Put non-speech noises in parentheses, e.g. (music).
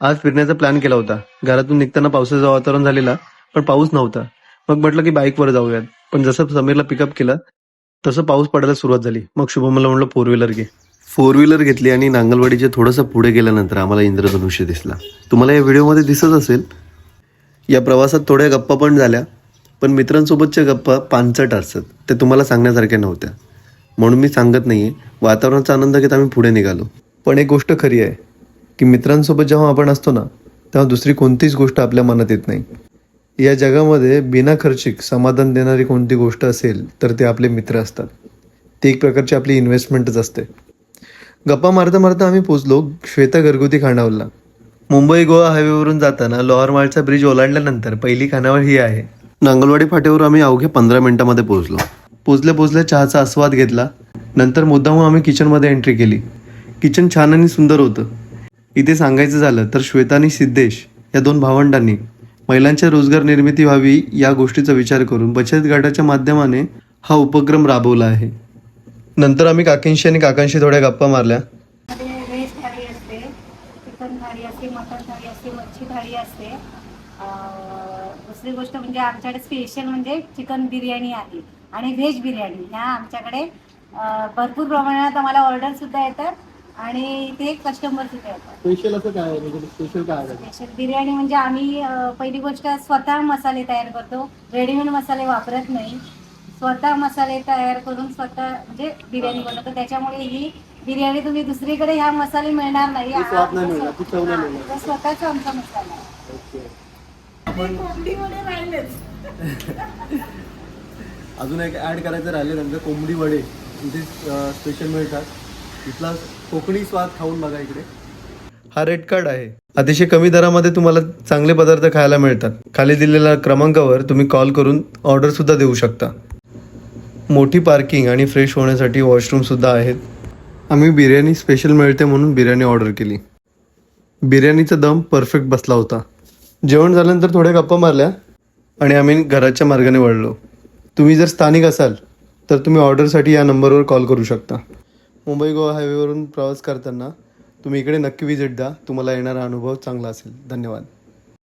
आज फिरण्याचा प्लॅन केला होता. घरातून निघताना पावसाचं वातावरण झालेला पण पाऊस नव्हता. मग म्हटलं की बाईकवर जाऊयात. पण जसं समीरला पिकअप केलं तसं पाऊस पडायला सुरुवात झाली. मग शुभमला म्हणलं फोर व्हीलर घे. फोर व्हीलर घेतली आणि नांगलवाडीच्या थोडंसं पुढे गेल्यानंतर आम्हाला इंद्रधनुष्य दिसला. तुम्हाला या व्हिडिओमध्ये दिसत असेल? या प्रवासात थोड्या गप्पा पण झाल्या पण मित्रांसोबतच्या गप्पा पानचट असतात ते तुम्हाला सांगण्यासारख्या नव्हत्या. म्हणून मी सांगत नाहीये वातावरणाचा आनंद घेत आम्ही पुढे निघालो. पण एक गोष्ट खरी आहे. की मित्रांसोबत जेव्हा आपण असतो ना तेव्हा दुसरी कोणतीच गोष्ट आपल्या मनात येत नाही. या जगामध्ये बिना खर्चिक समाधान देणारी कोणती गोष्ट असेल तर ते आपले मित्र असतात. ती एक प्रकारची आपली इन्व्हेस्टमेंटच असते. गप्पा मारता मारता आम्ही पोचलो श्वेता घरगुती खानावरला मुंबई गोवा हायवेवरून जाताना लोहारमाळचा ब्रिज ओलांडल्यानंतर पहिली खानावळ ही आहे. नांगलवाडी फाट्यावर आम्ही अवघ्या पंधरा मिनिटांमध्ये पोहोचलो. पोचल्या पोचल्या चहाचा आस्वाद घेतला. नंतर मुद्दाम आम्ही किचनमध्ये एंट्री केली. किचन छान आणि सुंदर होतं. इथे सांगायचं झालं तर श्वेता आणि सिद्धेश या दोन भावंडांनी महिलांच्या रोजगार निर्मिती व्हावी या गोष्टीचा विचार करून बचत गटाच्या माध्यमाने हा उपक्रम राबवला आहे. नंतर आम्ही काकींशी आणि काकांशी थोड्या गप्पा मारल्या. व्हेज थाळी असते चिकन थाळी असते मटन थाळी असते मच्छी थाळी असते दुसरी गोष्ट म्हणजे आमच्याकडे स्पेशल म्हणजे चिकन बिर्याणी आहे आणि व्हेज बिर्याणी. ह्या आमच्याकडे भरपूर प्रमाणात आम्हाला ऑर्डर सुद्धा येतात. आणि ते कस्टमर सुद्धा येतात. स्पेशल असं काय म्हणजे स्पेशल काय स्पेशल बिर्याणी म्हणजे आम्ही अं, पहिली गोष्ट स्वतः मसाले तयार करतो. रेडीमेड मसाले वापरत नाही. स्वतः मसाले तयार करून स्वतः म्हणजे बिर्याणी बनवतो. त्याच्यामुळे ही बिर्याणी तुम्ही दुसरीकडे ह्या मसाले मिळणार नाही. हा स्वाद नाही मिळणार, ती चव नाही हा, मिळणार. तो स्वतःचा आमचा मसाला आहे. (laughs) अजून एक ऍड करायचं राहिले नंतर कोंबडी वडे इथे स्पेशल मिळतात. इथला कोकणी स्वाद खाऊन बघा इकडे. हा रेड कार्ड आहे. अतिशय कमी दरामध्ये तुम्हाला चांगले पदार्थ खायला मिळतात. खाली दिलेल्या क्रमांकावर तुम्ही कॉल करून ऑर्डर सुद्धा देऊ शकता. मोठी पार्किंग आणि फ्रेश होण्यासाठी वॉशरूम सुद्धा आहेत. आम्ही बिर्याणी स्पेशल मिळते म्हणून बिर्याणी ऑर्डर केली. बिर्याणीचा दम परफेक्ट बसला होता. जेवण झाल्यानंतर थोड्या गप्पा मारल्या आणि आम्ही घराच्या मार्गाने वळलो. तुम्ही जर स्थानिक असाल तर तुम्ही ऑर्डरसाठी या नंबरवर कॉल करू शकता. मुंबई गोवा हायवेवरून प्रवास करताना तुम्ही इकडे नक्की विजिट द्या. तुम्हाला येणारा अनुभव चांगला असेल. धन्यवाद.